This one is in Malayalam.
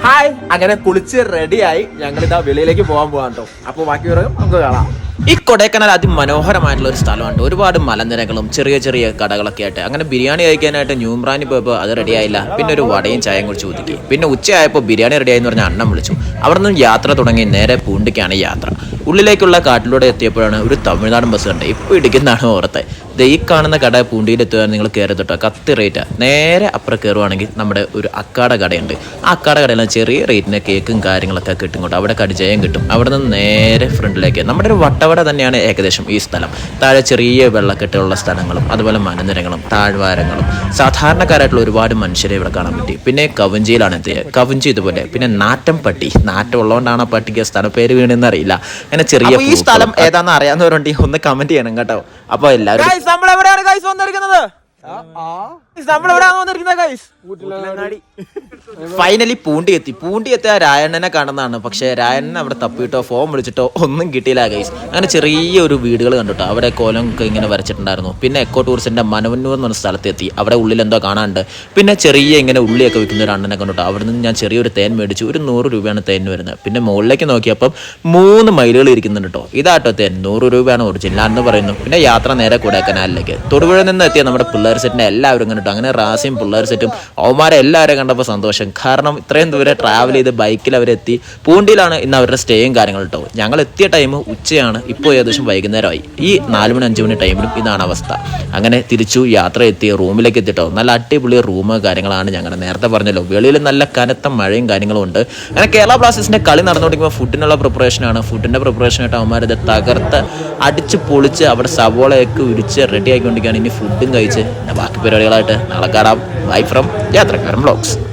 Hi, അങ്ങനെ കുളിച്ച് റെഡിയായി ഞങ്ങൾ ഇതാ വെളിയിലേക്ക് പോകാൻ പോകാൻ കേട്ടോ അപ്പൊ ബാക്കി പറയും നമുക്ക് കാണാം. ഈ കൊടൈക്കനാൽ അതിമനോഹരമായിട്ടുള്ള ഒരു സ്ഥലമുണ്ട് ഒരുപാട് മലനിരകളും ചെറിയ ചെറിയ കടകളൊക്കെ ആയിട്ട്. അങ്ങനെ ബിരിയാണി കഴിക്കാനായിട്ട് ന്യൂമ്രാനി പോയപ്പോൾ അത് റെഡി ആയില്ല. പിന്നെ ഒരു വടയും ചായയും കുടിച്ച് ഒതുക്കി. പിന്നെ ഉച്ചയായപ്പോൾ ബിരിയാണി റെഡി എന്ന് പറഞ്ഞ അണ്ണം വിളിച്ചു. അവിടെ നിന്നും യാത്ര തുടങ്ങി നേരെ പൂണ്ടിക്കാണ് യാത്ര. ഉള്ളിലേക്കുള്ള കാട്ടിലൂടെ എത്തിയപ്പോഴാണ് ഒരു തമിഴ്നാടൻ ബസ് കണ്ടത്. ഇപ്പോൾ ഇടിക്കുന്നതാണ് ഓർത്തെ. ദേ ഈ കാണുന്ന കട പൂണ്ടിയിലെത്തുവാൻ നിങ്ങൾ കയറി കത്തി റേറ്റാണ് നേരെ അപ്പുറം കയറുവാണെങ്കിൽ നമ്മുടെ ഒരു അക്കാട കടയുണ്ട്. ആ അക്കാട കടയിലാണ് ചെറിയ റേറ്റിന് കേക്കും കാര്യങ്ങളൊക്കെ കിട്ടും കേട്ടോ അവിടെ കടിജയം കിട്ടും. അവിടെ നിന്ന് നേരെ ഫ്രണ്ടിലേക്ക്. നമ്മുടെ ഒരു വട്ടവട തന്നെയാണ് ഏകദേശം ഈ സ്ഥലം. താഴെ ചെറിയ വെള്ളക്കെട്ടുള്ള സ്ഥലങ്ങളും അതുപോലെ മലനിരകളും താഴ്വാരങ്ങളും. സാധാരണക്കാരായിട്ടുള്ള ഒരുപാട് മനുഷ്യരെ ഇവിടെ കാണാൻ പറ്റി. പിന്നെ കവഞ്ചിയിലാണ് എത്തിയത് കവഞ്ചി ഇതുപോലെ. പിന്നെ നാറ്റം പട്ടി നാറ്റം ഉള്ളതുകൊണ്ടാണ് ആ പട്ടിക്ക് സ്ഥലപ്പേര് വീണെന്ന് അറിയില്ല. അങ്ങനെ ചെറിയ ഈ സ്ഥലം ഏതാണെന്ന് അറിയാവുന്നവരുണ്ടെങ്കിൽ ഒന്ന് കമന്റ് ചെയ്യണം കേട്ടോ. അപ്പൊ എല്ലാവരും ഫൈനലി പൂണ്ടി എത്തി. പൂണ്ടി എത്തിയ രായണ്ണനെ കാണുന്നതാണ്. പക്ഷെ രായണ്ണൻ അവിടെ തപ്പിയിട്ടോ ഫോം വിളിച്ചിട്ടോ ഒന്നും കിട്ടിയില്ല ഗൈസ് അങ്ങനെ ചെറിയ ഒരു വീടുകൾ കണ്ടിട്ടോ. അവിടെ കോലം ഇങ്ങനെ വരച്ചിട്ടുണ്ടായിരുന്നു. പിന്നെ എക്കോ ടൂറിസ്റ്റിന്റെ മനവന്നൂർ എന്ന് പറഞ്ഞ സ്ഥലത്തെത്തി അവിടെ ഉള്ളിൽ എന്തോ കാണാനുണ്ട്. പിന്നെ ചെറിയ ഇങ്ങനെ ഉള്ളിയൊക്കെ വിൽക്കുന്ന ഒരു അണ്ണനെ കണ്ടിട്ടോ. അവിടെ നിന്ന് ഞാൻ ചെറിയൊരു തേൻ മേടിച്ചു. ഒരു നൂറ് രൂപയാണ് തേൻ വരുന്നത്. പിന്നെ മുകളിലേക്ക് നോക്കിയപ്പം മൂന്ന് മൈലുകൾ ഇരിക്കുന്നുണ്ട് കേട്ടോ ഇതാട്ടോ തേൻ. നൂറ് രൂപയാണ് ഒറിജിനൽ എന്ന് പറയുന്നു. പിന്നെ യാത്ര നേരെ കൊടൈക്കനാലിലേക്ക്. തൊടുപുഴ നിന്ന് എത്തിയ നമ്മുടെ പിള്ളേർ സെറ്റിനെ എല്ലാവരും കണ്ടിട്ടോ അങ്ങനെ റാസിയും പിള്ളേർ സെറ്റും. അവന്മാരെ എല്ലാവരും കണ്ടപ്പോൾ സന്തോഷം. കാരണം ഇത്രയും ദൂരെ ട്രാവൽ ചെയ്ത് ബൈക്കിൽ അവരെത്തി. പൂണ്ടിയിലാണ് ഇന്ന് അവരുടെ സ്റ്റേയും കാര്യങ്ങൾ കേട്ടോ ഞങ്ങൾ എത്തിയ ടൈം ഉച്ചയാണ്. ഇപ്പോൾ ഏകദേശം വൈകുന്നേരമായി. ഈ നാല് മണി അഞ്ച് മണി ടൈമിലും ഇതാണ് അവസ്ഥ. അങ്ങനെ തിരിച്ചു യാത്ര എത്തി റൂമിലേക്ക് എത്തിട്ടോ നല്ല അടിപൊളി റൂം കാര്യങ്ങളാണ് ഞങ്ങളുടെ നേരത്തെ പറഞ്ഞല്ലോ. വെളിയിൽ നല്ല കനത്ത മഴയും കാര്യങ്ങളും ഉണ്ട്. അങ്ങനെ കേരള ബ്ലാസ്റ്റേഴ്സിന്റെ കളി നടന്നുകൊണ്ടിരിക്കുമ്പോൾ ഫുഡിനുള്ള പ്രിപ്പറേഷനാണ് ഫുഡിന്റെ പ്രിപ്പറേഷനായിട്ട് അവന്മാരത് തകർത്ത് അടിച്ച് പൊളിച്ച് അവിടെ സവോളയൊക്കെ ഉരിച്ച് റെഡി ആയിക്കൊണ്ടിരിക്കുകയാണ്. ഇനി ഫുഡും കഴിച്ച് പിന്നെ ബാക്കി പരിപാടികളായിട്ട് നാളെ കാണാം. ഫ്രം യാത്രക്കാരൻ ബ്ലോഗ്സ്